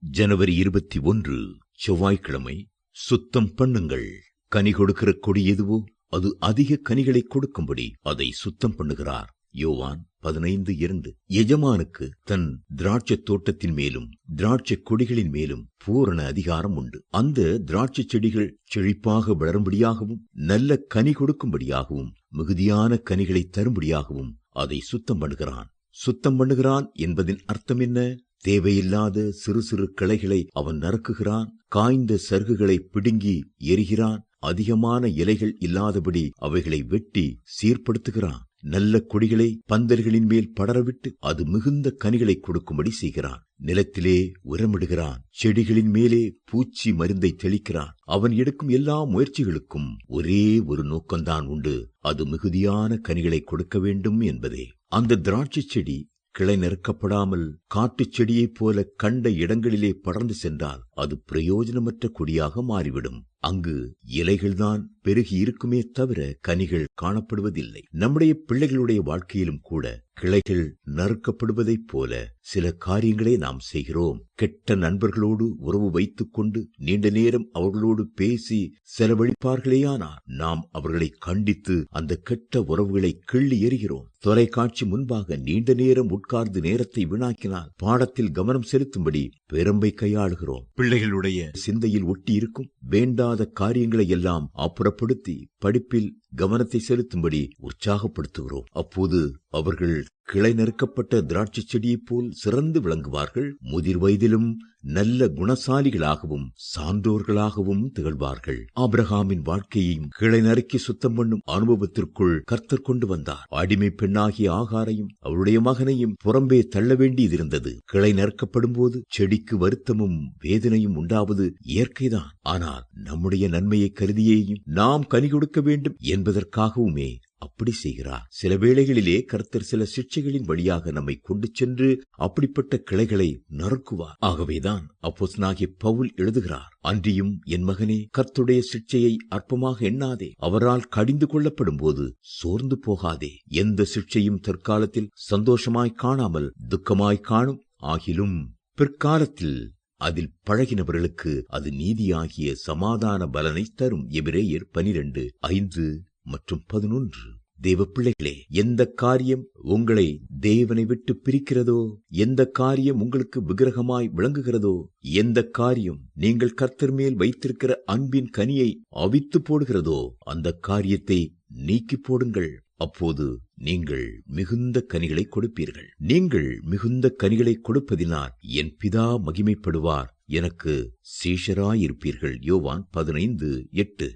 ஜனவரி இருபத்தி ஒன்று செவ்வாய்க்கிழமை. சுத்தம் பண்ணுங்கள். கனி கொடுக்கிற கொடி எதுவோ? அது அதிக கனிகளை கொடுக்கும்படி அதை சுத்தம் பண்ணுகிறார். யோவான் பதினைந்து இரண்டு. எஜமானுக்கு தன் திராட்சை தோட்டத்தின் மேலும் திராட்சை கொடிகளின் மேலும் பூரண அதிகாரம் உண்டு. அந்த திராட்சை செடிகள் செழிப்பாக வளரும்படியாகவும் நல்ல கனி கொடுக்கும்படியாகவும் மிகுதியான கனிகளை தரும்படியாகவும் அதை சுத்தம் பண்ணுகிறான். சுத்தம் பண்ணுகிறான் என்பதின் அர்த்தம் என்ன? தேவையில்லாத சிறு சிறு கிளைகளை அவன் நறுக்குகிறான். காய்ந்த சருகுகளை பிடுங்கி எரிகிறான். அதிகமான இலைகள் இல்லாதபடி அவைகளை வெட்டி சீர்படுத்துகிறான். நல்ல கொடிகளை பந்தல்களின் மேல் படரவிட்டு அது மிகுந்த கனிகளை கொடுக்கும்படி செய்கிறான். நிலத்திலே உரமிடுகிறான். செடிகளின் மேலே பூச்சி மருந்தை தெளிக்கிறான். அவன் எடுக்கும் எல்லா முயற்சிகளுக்கும் ஒரே ஒரு நோக்கம்தான் உண்டு. அது மிகுதியான கனிகளை கொடுக்க வேண்டும் என்பதே. அந்த திராட்சை செடி கிளை நெருக்கப்படாமல் காட்டுச் செடியைப் போல கண்ட இடங்களிலே படர்ந்து சென்றால் அது பிரயோஜனமற்ற கொடியாக மாறிவிடும். அங்கு இலைகள்தான் பெருகி இருக்குமே தவிர கனிகள் காணப்படுவதில்லை. நம்முடைய பிள்ளைகளுடைய வாழ்க்கையிலும் கூட கிளைகள் நறுக்கப்படுவதைப் போல சில காரியங்களை நாம் செய்கிறோம். கெட்ட நண்பர்களோடு உறவு வைத்துக் கொண்டு நீண்ட நேரம் அவர்களோடு பேசி செலவழிப்பார்களேயானால் நாம் அவர்களை கண்டித்து அந்த கெட்ட உறவுகளை கிள்ளி எறிகிறோம். தொலைக்காட்சி முன்பாக நீண்ட நேரம் உட்கார்ந்து நேரத்தை வீணாக்கினால் பாடத்தில் கவனம் செலுத்தும்படி பெரும்பை கையாளுகிறோம். பிள்ளைகளுடைய சிந்தையில் ஒட்டி இருக்கும் வேண்டாத காரியங்களை எல்லாம் அப்புறப்படுத்தி படிப்பில் கவனத்தை செலுத்தும்படி உற்சாகப்படுத்துகிறோம். அப்போது அவர்கள் கிளை நறுக்கப்பட்ட திராட்சை செடியைப் போல் சிறந்து விளங்குவார்கள். முதிர் வயதிலும் நல்ல குணசாலிகளாகவும் சான்றோர்களாகவும் திகழ்வார்கள். ஆபிரகாமின் வாழ்க்கையையும் கிளை நறுக்கி சுத்தம் பண்ணும் அனுபவத்திற்குள் கர்த்தர் கொண்டு வந்தார். அடிமை பெண்ணாகிய ஆகாரையும் அவருடைய மகனையும் புறம்பே தள்ள வேண்டியதிருந்தது. கிளை நறுக்கப்படும் போது செடிக்கு வருத்தமும் வேதனையும் உண்டாவது இயற்கைதான். ஆனால் நம்முடைய நன்மையை கருதியேயும் நாம் கனி கொடுக்க வேண்டும் என்பதற்காகவுமே அப்படி செய்கிறார். சில வேளைகளிலே கர்த்தர் சில சிக்ஷைகளின் வழியாக நம்மை கொண்டு சென்று அப்படிப்பட்ட கிளைகளை நறுக்குவார். ஆகவேதான் அப்போஸ்னாகிய பவுல் எழுதுகிறார் அன்றியும் என் மகனே கர்த்துடைய சிக்ஷையை அற்பமாக எண்ணாதே. அவரால் கடிந்து கொள்ளப்படும் போது சோர்ந்து போகாதே. எந்த சிக்ஷையும் தற்காலத்தில் சந்தோஷமாய் காணாமல் துக்கமாய் காணும். ஆகிலும் பிற்காலத்தில் அதில் பழகினவர்களுக்கு அது நீதியாகிய சமாதான பலனை தரும். எபிரேயர் பனிரெண்டு ஐந்து மற்றும் பதினொன்று. தேவ பிள்ளைகளே எந்த காரியம் உங்களை தேவனை விட்டு பிரிக்கிறதோ எந்த காரியம் உங்களுக்கு விக்கிரகமாய் விளங்குகிறதோ எந்த காரியம் நீங்கள் கர்த்தர் மேல் வைத்திருக்கிற அன்பின் கனியை அவித்து போடுகிறதோ அந்த காரியத்தை நீக்கி போடுங்கள். அப்போது நீங்கள் மிகுந்த கனிகளை கொடுப்பீர்கள். நீங்கள் மிகுந்த கனிகளை கொடுப்பதினால் என் பிதா மகிமைப்படுவார். எனக்கு சீஷராயிருப்பீர்கள். யோவான் பதினைந்து எட்டு.